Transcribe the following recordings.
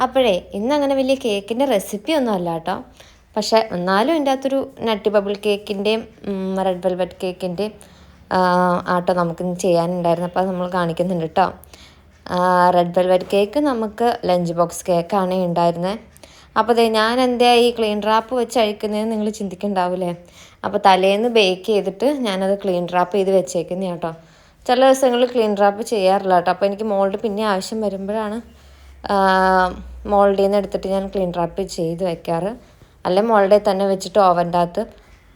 അപ്പോഴേ ഇന്നങ്ങനെ വലിയ കേക്കിന്റെ റെസിപ്പി ഒന്നും അല്ല കേട്ടോ. പക്ഷേ എന്നാലും എന്റെ അകത്തൊരു നട്ടി ബബിൾ കേക്കിന്റെയും റെഡ് വെൽവെറ്റ് കേക്കിന്റെയും ആട്ടോ നമുക്ക് ചെയ്യാനുണ്ടായിരുന്നു അപ്പോൾ നമ്മൾ കാണിക്കുന്നുണ്ട് കേട്ടോ. റെഡ് വെൽവെറ്റ് കേക്ക് നമുക്ക് ലഞ്ച് ബോക്സ് കേക്കാണ് ഉണ്ടായിരുന്നത് അപ്പോൾ അതെ ഞാൻ എന്താ ഈ ക്ലീൻ റാപ്പ് വെച്ച് അഴിക്കുന്നതെന്ന് നിങ്ങൾ ചിന്തിക്കണ്ടാവില്ലേ അപ്പോൾ തലേന്ന് ബേക്ക് ചെയ്തിട്ട് ഞാനത് ക്ലീൻ റാപ്പ് ചെയ്ത് വെച്ചേക്കുന്നതാണ് കേട്ടോ. ചില ദിവസങ്ങളിൽ ക്ലീൻ റാപ്പ് ചെയ്യാറില്ല കേട്ടോ. അപ്പോൾ എനിക്ക് മോൾഡ് പിന്നെ ആവശ്യം വരുമ്പോഴാണ് മോൾഡിൽ നിന്ന് എടുത്തിട്ട് ഞാൻ ക്ലീൻ റാപ്പ് ചെയ്ത് വെക്കാറ്. അല്ലെ മോൾഡിൽ തന്നെ വെച്ചിട്ട് ഓവന്റെ അകത്ത്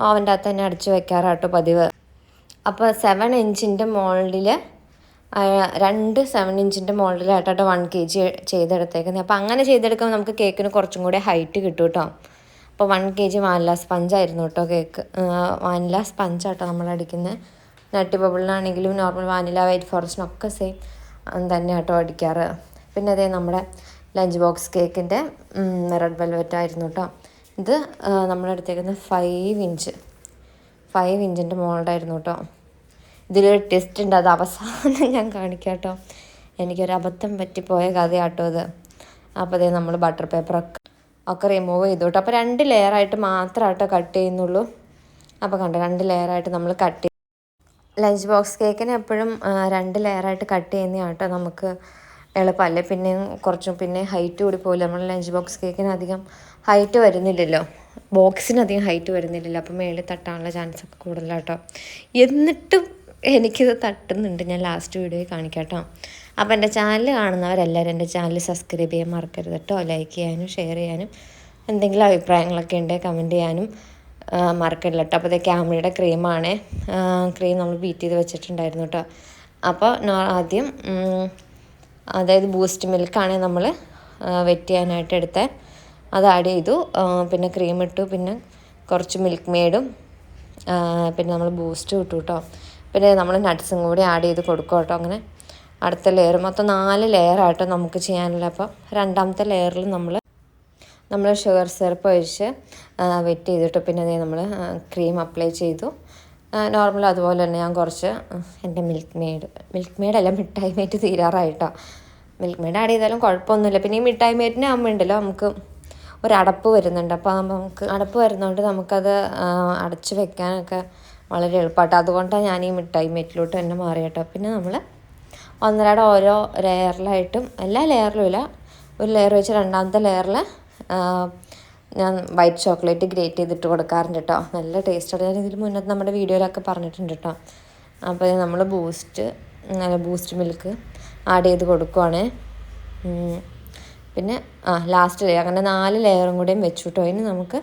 ഓവന്റെ അകത്ത് തന്നെ അടിച്ച് വെക്കാറാട്ടോ പതിവ്. അപ്പോൾ സെവൻ ഇഞ്ചിന്റെ മോൾഡിൽ രണ്ട് സെവൻ ഇഞ്ചിന്റെ മോൾഡിലായിട്ടോ വൺ കെ ജി ചെയ്തെടുത്തേക്കുന്നത് അപ്പോൾ അങ്ങനെ ചെയ്തെടുക്കുമ്പോൾ നമുക്ക് കേക്കിന് കുറച്ചും കൂടി ഹൈറ്റ് കിട്ടും കേട്ടോ അപ്പോൾ വൺ കെ ജി വാനില സ്പഞ്ചായിരുന്നു കേട്ടോ കേക്ക് വാനില സ്പഞ്ച് സ്പഞ്ചാട്ടോ നമ്മൾ അടിക്കുന്നത് നട്ടി ബബിളിനാണെങ്കിലും നോർമൽ വാനില വൈറ്റ് ഫോറസ്റ്റിനൊക്കെ സെയിം തന്നെ കേട്ടോ അടിക്കാറ്. പിന്നെ അതേ നമ്മുടെ ലഞ്ച് ബോക്സ് കേക്കിന്റെ റെഡ് വെൽവെറ്റ് ആയിരുന്നു കേട്ടോ ഇത് നമ്മളെടുത്തേക്കുന്നത് ഫൈവ് ഇഞ്ച് ഫൈവ് ഇഞ്ചിന്റെ മോൾഡായിരുന്നു കേട്ടോ ഇതിലൊരു ടെസ്റ്റ് ഉണ്ട് അത് അവസാനം ഞാൻ കാണിക്കാം കേട്ടോ എനിക്കൊരു അബദ്ധം പറ്റിപ്പോയ കഥയാട്ടോ അത് അപ്പോൾ അതേ നമ്മൾ ബട്ടർ പേപ്പറൊക്കെ ഒക്കെ റിമൂവ് ചെയ്തു കേട്ടോ അപ്പോൾ രണ്ട് ലെയറായിട്ട് മാത്രമായിട്ടോ കട്ട് ചെയ്യുന്നുള്ളൂ. അപ്പോൾ കണ്ടോ രണ്ട് ലെയറായിട്ട് നമ്മൾ കട്ട് ലഞ്ച് ബോക്സ് കേക്കിന് എപ്പോഴും രണ്ട് ലെയറായിട്ട് കട്ട് ചെയ്യുന്നതാണ് കേട്ടോ നമുക്ക് എളുപ്പമല്ലേ പിന്നെ കുറച്ചും പിന്നെ ഹൈറ്റ് കൂടി പോകില്ല നമ്മൾ ലഞ്ച് ബോക്സ് കേക്കിന് അധികം ഹൈറ്റ് വരുന്നില്ലല്ലോ. ബോക്സിന് അധികം ഹൈറ്റ് വരുന്നില്ലല്ലോ. അപ്പം മേളിൽ തട്ടാനുള്ള ചാൻസ് ഒക്കെ കൂടുതലാട്ടോ. എന്നിട്ടും എനിക്കിത് തട്ടുന്നുണ്ട്. ഞാൻ ലാസ്റ്റ് വീഡിയോയിൽ കാണിക്കാം കേട്ടോ അപ്പോൾ എന്റെ ചാനൽ കാണുന്നവരെല്ലാവരും എന്റെ ചാനൽ സബ്സ്ക്രൈബ് ചെയ്യാൻ മറക്കരുത് കേട്ടോ. ലൈക്ക് ചെയ്യാനും ഷെയർ ചെയ്യാനും എന്തെങ്കിലും അഭിപ്രായങ്ങളൊക്കെ ഉണ്ടെങ്കിൽ കമന്റ് ചെയ്യാനും മറക്കരുത് കേട്ടോ. അപ്പോൾ ഇത് ക്യാമറയുടെ ക്രീമാണ് ക്രീം നമ്മൾ ബീറ്റ് ചെയ്ത് വെച്ചിട്ടുണ്ടായിരുന്നു കേട്ടോ. അപ്പോൾ ആദ്യം അതായത് ബൂസ്റ്റ് മിൽക്കാണ് നമ്മൾ വെറ്റ് ചെയ്യാനായിട്ട് എടുത്തത് അത് ആഡ് ചെയ്തു. പിന്നെ ക്രീം ഇട്ടു. പിന്നെ കുറച്ച് മിൽക്ക് മെയ്ഡും പിന്നെ നമ്മൾ ബൂസ്റ്റ് ഇട്ടു കേട്ടോ പിന്നെ നമ്മൾ നട്ട്സും കൂടി ആഡ് ചെയ്ത് കൊടുക്കും കേട്ടോ അങ്ങനെ. അടുത്ത ലെയർ മൊത്തം നാല് ലെയറായിട്ടോ നമുക്ക് ചെയ്യാനുള്ള. അപ്പോൾ രണ്ടാമത്തെ ലെയറിൽ നമ്മൾ നമ്മൾ ഷുഗർ സിറപ്പ് ഒഴിച്ച് വെറ്റ് ചെയ്തിട്ട് പിന്നെ അതേ നമ്മൾ ക്രീം അപ്ലൈ ചെയ്തു. നോർമൽ അതുപോലെ തന്നെ ഞാൻ കുറച്ച് എന്റെ മിൽക്ക് മെയ്ഡ് മിൽക്ക് മെയ്ഡ് എല്ലാം മിഠായി മേറ്റ് തീരാറായിട്ടോ. മിൽക്ക് മെയ്ഡ് ആഡ് ചെയ്താലും കുഴപ്പമൊന്നുമില്ല. പിന്നെ ഈ മിഠായി മേറ്റിന്റെ ആകുമ്പോൾ ഉണ്ടല്ലോ നമുക്ക് അടപ്പ് വരുന്നുണ്ട്. അപ്പോൾ നമുക്ക് അടപ്പ് വരുന്നതുകൊണ്ട് നമുക്കത് അടച്ച് വെക്കാനൊക്കെ വളരെ എളുപ്പമായിട്ട് അതുകൊണ്ടാണ് ഞാൻ ഈ മിഠായി മേറ്റിലോട്ട് തന്നെ മാറി കേട്ടോ പിന്നെ നമ്മൾ ഒന്നരയുടെ ഓരോ ലെയറിലായിട്ടും എല്ലാ ലെയറിലും ഇല്ല. ഒരു ലെയർ വെച്ച് രണ്ടാമത്തെ ലെയറിൽ ഞാൻ വൈറ്റ് ചോക്ലേറ്റ് ഗ്രേറ്റ് ചെയ്തിട്ട് കൊടുക്കാറുണ്ട് കേട്ടോ നല്ല ടേസ്റ്റാണ്. ഞാൻ ഇതിൽ മുന്നേ നമ്മുടെ വീഡിയോയിലൊക്കെ പറഞ്ഞിട്ടുണ്ട് കേട്ടോ അപ്പോൾ നമ്മൾ ബൂസ്റ്റ് ബൂസ്റ്റ് മിൽക്ക് ആഡ് ചെയ്ത് കൊടുക്കുവാണ്. പിന്നെ ആ ലാസ്റ്റ് ലെയർ അങ്ങനെ നാല് ലെയറും കൂടെയും വെച്ചു കേട്ടോ അതിന് നമുക്ക്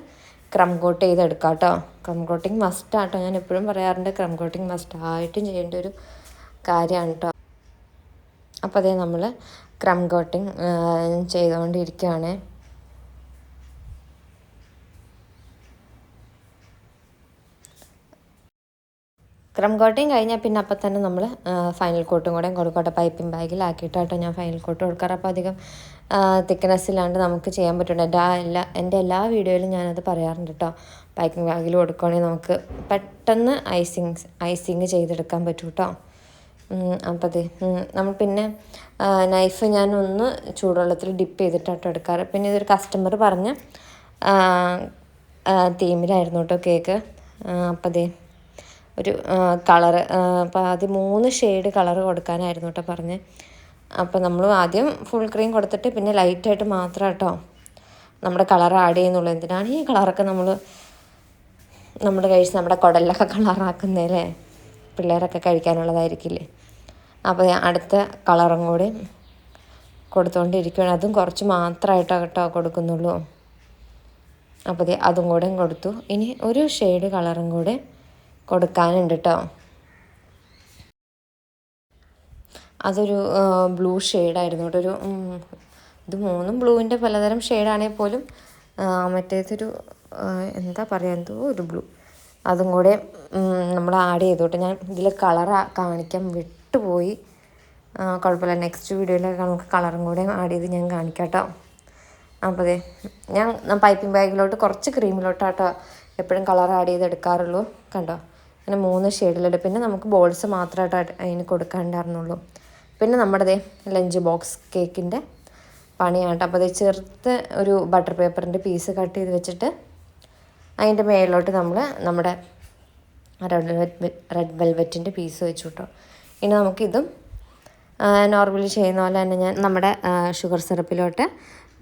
ക്രം കോട്ട് ചെയ്തെടുക്കാം കേട്ടോ ക്രം കോട്ടിങ് മസ്റ്റ് ആട്ടോ. ഞാൻ എപ്പോഴും പറയാറുണ്ട് ക്രം കോട്ടിങ് മസ്റ്റ് ആയിട്ടും ചെയ്യേണ്ട ഒരു കാര്യമാണ് കേട്ടോ അപ്പോൾ അതേ നമ്മൾ ക്രം കോട്ടിങ് ചെയ്തുകൊണ്ടിരിക്കുകയാണ് ക്രം കോട്ടയും കഴിഞ്ഞാൽ പിന്നെ അപ്പം തന്നെ നമ്മൾ ഫൈനൽ കോട്ടും കൂടെ കൊടുക്കട്ടെ. പൈപ്പിംഗ് ബാഗിലാക്കിയിട്ടാട്ടോ ഞാൻ ഫൈനൽ കോട്ട് കൊടുക്കാറ്. അപ്പോൾ അധികം തിക്നെസ്സിലാണ്ട് നമുക്ക് ചെയ്യാൻ പറ്റുന്നുണ്ട് എന്റെ എല്ലാ എന്റെ എല്ലാ വീഡിയോയിലും ഞാനത് പറയാറുണ്ട് കേട്ടോ പൈപ്പിംഗ് ബാഗിൽ കൊടുക്കുകയാണെങ്കിൽ നമുക്ക് പെട്ടെന്ന് ഐസിങ് ഐസിങ് ചെയ്തെടുക്കാൻ പറ്റും കേട്ടോ അപ്പം അതെ നമ്മൾ പിന്നെ നൈഫ് ഞാൻ ഒന്ന് ചൂടുവെള്ളത്തിൽ ഡിപ്പ് ചെയ്തിട്ടാട്ടോ എടുക്കാറ്. പിന്നെ ഇതൊരു കസ്റ്റമർ പറഞ്ഞ തീമിലായിരുന്നു കേട്ടോ കേക്ക് അപ്പം അതെ ഒരു കളറ് അപ്പോൾ ആദ്യം മൂന്ന് ഷെയ്ഡ് കളർ കൊടുക്കാനായിരുന്നു കേട്ടോ പറഞ്ഞ്. അപ്പോൾ നമ്മൾ ആദ്യം ഫുൾ ക്രീം കൊടുത്തിട്ട് പിന്നെ ലൈറ്റായിട്ട് മാത്രം കേട്ടോ നമ്മുടെ കളർ ആഡ് ചെയ്യുന്നുള്ളൂ. എന്തിനാണ് ഈ കളറൊക്കെ നമ്മൾ നമ്മുടെ കഴിച്ച് നമ്മുടെ കുടലിലൊക്കെ കളറാക്കുന്നതല്ലേ പിള്ളേരൊക്കെ കഴിക്കാനുള്ളതായിരിക്കില്ലേ? അപ്പോൾ അടുത്ത കളറും കൂടി കൊടുത്തുകൊണ്ടിരിക്കുകയാണ് അതും കുറച്ച് മാത്രമായിട്ടോ കേട്ടോ കൊടുക്കുന്നുള്ളൂ. അപ്പോൾ അതും കൂടെ കൊടുത്തു. ഇനി ഒരു ഷെയ്ഡ് കളറും കൂടെ കൊടുക്കാനുണ്ട് കേട്ടോ അതൊരു ബ്ലൂ ഷെയ്ഡായിരുന്നു കേട്ടോ. ഒരു ഇത് മൂന്നും ബ്ലൂവിന്റെ പലതരം ഷെയ്ഡാണെങ്കിൽ പോലും മറ്റേതൊരു എന്താ പറയുക എന്തോ ഒരു ബ്ലൂ. അതും കൂടെ നമ്മൾ ആഡ് ചെയ്തോട്ടെ ഞാൻ ഇതിൽ കളർ കാണിക്കാൻ വിട്ടുപോയി. കുഴപ്പമില്ല. നെക്സ്റ്റ് വീഡിയോയിലൊക്കെ നമുക്ക് കളറും കൂടെ ആഡ് ചെയ്ത് ഞാൻ കാണിക്കാം കേട്ടോ. അപ്പോൾ അതെ ഞാൻ പൈപ്പിംഗ് ബാഗിലോട്ട് കുറച്ച് ക്രീമിലോട്ടാട്ടോ എപ്പോഴും കളർ ആഡ് ചെയ്ത് എടുക്കാറുള്ളൂ കണ്ടോ? അങ്ങനെ മൂന്ന് ഷെയ്ഡിലുണ്ട്. പിന്നെ നമുക്ക് ബോൾസ് മാത്രമായിട്ട് അതിന് കൊടുക്കാണ്ടായിരുന്നുള്ളൂ പിന്നെ നമ്മുടെ ലഞ്ച് ബോക്സ് കേക്കിന്റെ പണിയാണ് അപ്പോൾ അത് ചെറുത്ത് ഒരു ബട്ടർ പേപ്പറിന്റെ പീസ് കട്ട് ചെയ്ത് വെച്ചിട്ട് അതിന്റെ മേളിലോട്ട് നമ്മൾ നമ്മുടെ റെഡ് വെൽവെറ്റ് റെഡ് വെൽവെറ്റിന്റെ പീസ് വെച്ചു കിട്ടും. ഇനി നമുക്കിതും നോർമലി ചെയ്യുന്ന പോലെ തന്നെ ഞാൻ നമ്മുടെ ഷുഗർ സിറപ്പിലോട്ട്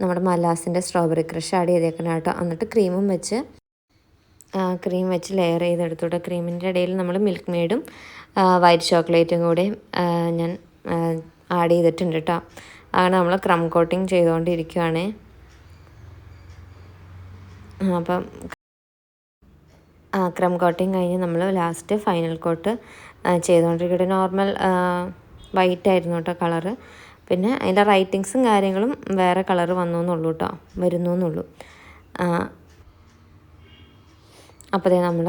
നമ്മുടെ മലാസിന്റെ സ്ട്രോബെറി ക്രഷ് ആഡ് ചെയ്തേക്കണം കേട്ടോ. എന്നിട്ട് ക്രീമും വെച്ച് ക്രീം വെച്ച് ലെയർ ചെയ്തെടുത്തോട്ടെ. ക്രീമിന്റെ ഇടയിൽ നമ്മൾ മിൽക്ക് മെയ്ഡും വൈറ്റ് ചോക്ലേറ്റും കൂടെ ഞാൻ ആഡ് ചെയ്തിട്ടുണ്ട് കേട്ടോ അങ്ങനെ നമ്മൾ ക്രം കോട്ടിങ് ചെയ്തുകൊണ്ടിരിക്കുകയാണ് അപ്പം ക്രം കോട്ടിങ് കഴിഞ്ഞ് നമ്മൾ ലാസ്റ്റ് ഫൈനൽ കോട്ട് ചെയ്തുകൊണ്ടിരിക്കട്ടെ നോർമൽ വൈറ്റ് ആയിരുന്നു കേട്ടോ കളറ് പിന്നെ അതിന്റെ റൈറ്റിങ്സും കാര്യങ്ങളും വേറെ കളറ് വന്നു എന്നുള്ളൂ കേട്ടോ വരുന്നു എന്നുള്ളൂ അപ്പോൾ നമ്മൾ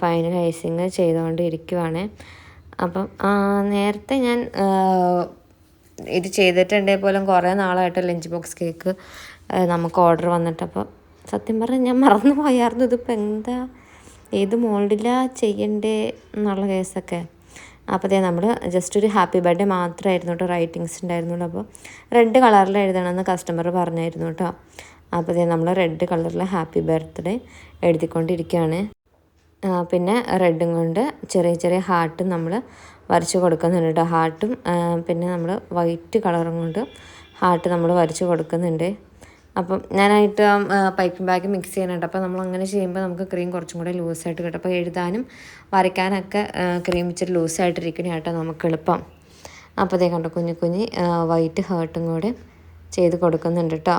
ഫൈനൽ ഐസിങ് ചെയ്തുകൊണ്ടിരിക്കുവാണ് അപ്പം നേരത്തെ ഞാൻ ഇത് ചെയ്തിട്ടുണ്ടെങ്കിൽ പോലും കുറേ നാളായിട്ട് ലഞ്ച് ബോക്സ് കേക്ക് നമുക്ക് ഓർഡർ വന്നിട്ട് അപ്പോൾ സത്യം പറഞ്ഞാൽ ഞാൻ മറന്നു പോയായിരുന്നു. ഇതിപ്പോൾ എന്താ? ഏത് മോൾഡിലാണ് ചെയ്യണ്ടേ എന്നുള്ള കേസൊക്കെ. അപ്പോൾ അതേ നമ്മൾ ജസ്റ്റ് ഒരു ഹാപ്പി ബർത്ത്ഡേ മാത്രമായിരുന്നു കേട്ടോ റൈറ്റിങ്സ് ഉണ്ടായിരുന്നുള്ളൂ അപ്പോൾ റെഡ് കളറിൽ എഴുതണമെന്ന് കസ്റ്റമർ പറഞ്ഞായിരുന്നു കേട്ടോ. അപ്പോൾ ഇതേ നമ്മൾ റെഡ് കളറിൽ ഹാപ്പി ബർത്ത്ഡേ എഴുതിക്കൊണ്ടിരിക്കുകയാണ് പിന്നെ റെഡും കൊണ്ട് ചെറിയ ചെറിയ ഹാർട്ടും നമ്മൾ വരച്ച് കൊടുക്കുന്നുണ്ട് കേട്ടോ ഹാർട്ടും പിന്നെ നമ്മൾ വൈറ്റ് കളറും കൊണ്ട് ഹാർട്ട് നമ്മൾ വരച്ച് കൊടുക്കുന്നുണ്ട്. അപ്പം ഞാനായിട്ട് പൈപ്പിംഗ് ബാഗ് മിക്സ് ചെയ്യാനായിട്ട് അപ്പോൾ നമ്മൾ അങ്ങനെ ചെയ്യുമ്പോൾ നമുക്ക് ക്രീം കുറച്ചും കൂടെ ലൂസായിട്ട് കിട്ടും. അപ്പോൾ എഴുതാനും വരയ്ക്കാനൊക്കെ ക്രീം ഇച്ചിരി ലൂസായിട്ടിരിക്കണേ കേട്ടോ നമുക്ക് എളുപ്പം. അപ്പോൾ അതേ കണ്ടോ കുഞ്ഞു കുഞ്ഞി വൈറ്റ് ഹേർട്ടും കൂടെ ചെയ്ത് കൊടുക്കുന്നുണ്ട് കേട്ടോ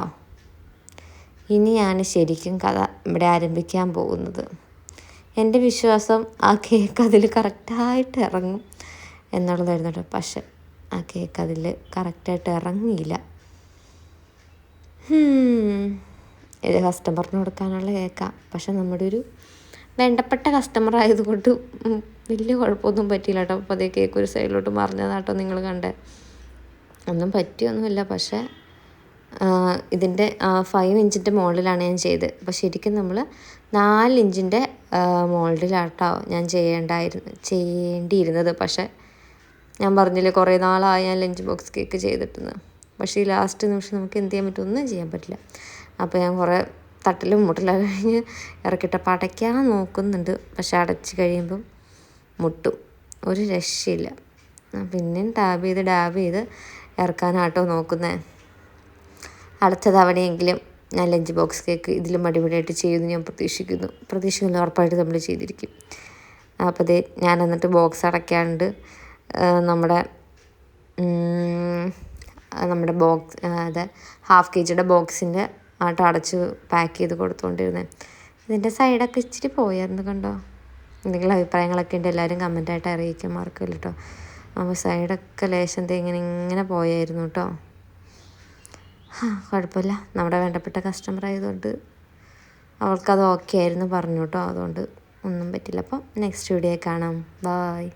ഇനിയാണ് ശരിക്കും കഥ ഇവിടെ ആരംഭിക്കാൻ പോകുന്നത്. എന്റെ വിശ്വാസം ആ കേക്ക് അതിൽ കറക്റ്റായിട്ട് ഇറങ്ങും എന്നുള്ളതായിരുന്നു കേട്ടോ. പക്ഷെ ആ കേക്ക് അതിൽ കറക്റ്റായിട്ട് ഇറങ്ങിയില്ല. ഇത് കസ്റ്റമറിന് കൊടുക്കാനുള്ള കേക്കാണ് പക്ഷെ നമ്മുടെ ഒരു വേണ്ടപ്പെട്ട കസ്റ്റമർ ആയതുകൊണ്ട് വലിയ കുഴപ്പമൊന്നും പറ്റിയില്ല കേട്ടോ. അപ്പോൾ അതേ കേക്ക് ഒരു സൈഡിലോട്ട് മറിഞ്ഞതാട്ടോ നിങ്ങൾ കണ്ടേ. ഒന്നും പറ്റിയൊന്നുമില്ല. പക്ഷേ ഇതിന്റെ ഫൈവ് ഇഞ്ചിന്റെ മോൾഡിലാണ് ഞാൻ ചെയ്തത്. അപ്പോൾ ശരിക്കും നമ്മൾ നാല് ഇഞ്ചിന്റെ മോൾഡിലാട്ടോ ഞാൻ ചെയ്യേണ്ടായിരുന്നു ചെയ്യേണ്ടിയിരുന്നത്. പക്ഷേ ഞാൻ പറഞ്ഞില്ലേ കുറേ നാളായി ഞാൻ ലഞ്ച് ബോക്സ് കേക്ക് ചെയ്തിട്ടുണ്ട് പക്ഷേ ഈ ലാസ്റ്റ് നിമിഷം നമുക്ക് എന്ത് ചെയ്യാൻ പറ്റും? ഒന്നും ചെയ്യാൻ പറ്റില്ല. അപ്പോൾ ഞാൻ കുറേ തട്ടിലും മുട്ടിലും കഴിഞ്ഞ് ഇറക്കിയിട്ടപ്പോൾ അടയ്ക്കാൻ നോക്കുന്നുണ്ട്. പക്ഷെ അടച്ച് കഴിയുമ്പം മുട്ടും. ഒരു രക്ഷയില്ല. പിന്നെയും ടാബ് ചെയ്ത് ഡാബ് ചെയ്ത് ഇറക്കാനാട്ടോ നോക്കുന്നത് അടുത്ത തവണയെങ്കിലും ഞാൻ ലഞ്ച് ബോക്സ് കേക്ക് ഇതിലും അടിപൊളിയായിട്ട് ചെയ്യുമെന്ന് ഞാൻ പ്രതീക്ഷിക്കുന്നു. പ്രതീക്ഷിക്കുന്നു ഉറപ്പായിട്ട് നമ്മൾ ചെയ്തിരിക്കും. അപ്പോൾ അതെ ഞാൻ എന്നിട്ട് ബോക്സ് അടയ്ക്കാണ്ട് നമ്മുടെ നമ്മുടെ ബോക്സ് അത് ഹാഫ് കെ ജിയുടെ ബോക്സിന്റെ ആട്ട് അടച്ച് പാക്ക് ചെയ്ത് കൊടുത്തുകൊണ്ടിരുന്നത് ഇതിന്റെ സൈഡൊക്കെ ഇച്ചിരി പോയായിരുന്നു കണ്ടോ? എന്തെങ്കിലും അഭിപ്രായങ്ങളൊക്കെ ഉണ്ട്. എല്ലാവരും കമന്റായിട്ട് അറിയിക്കാൻ മറക്കില്ല കേട്ടോ. അപ്പോൾ സൈഡൊക്കെ ലേശം ഇങ്ങനെ ഇങ്ങനെ പോയായിരുന്നു കേട്ടോ. കുഴപ്പമില്ല. നമ്മുടെ വേണ്ടപ്പെട്ട കസ്റ്റമർ ആയതുകൊണ്ട് അവൾക്കത് ഓക്കെ ആയിരുന്നു പറഞ്ഞു കേട്ടോ അതുകൊണ്ട് ഒന്നും പറ്റില്ല. അപ്പം നെക്സ്റ്റ് വീഡിയോ കാണാം. ബായ്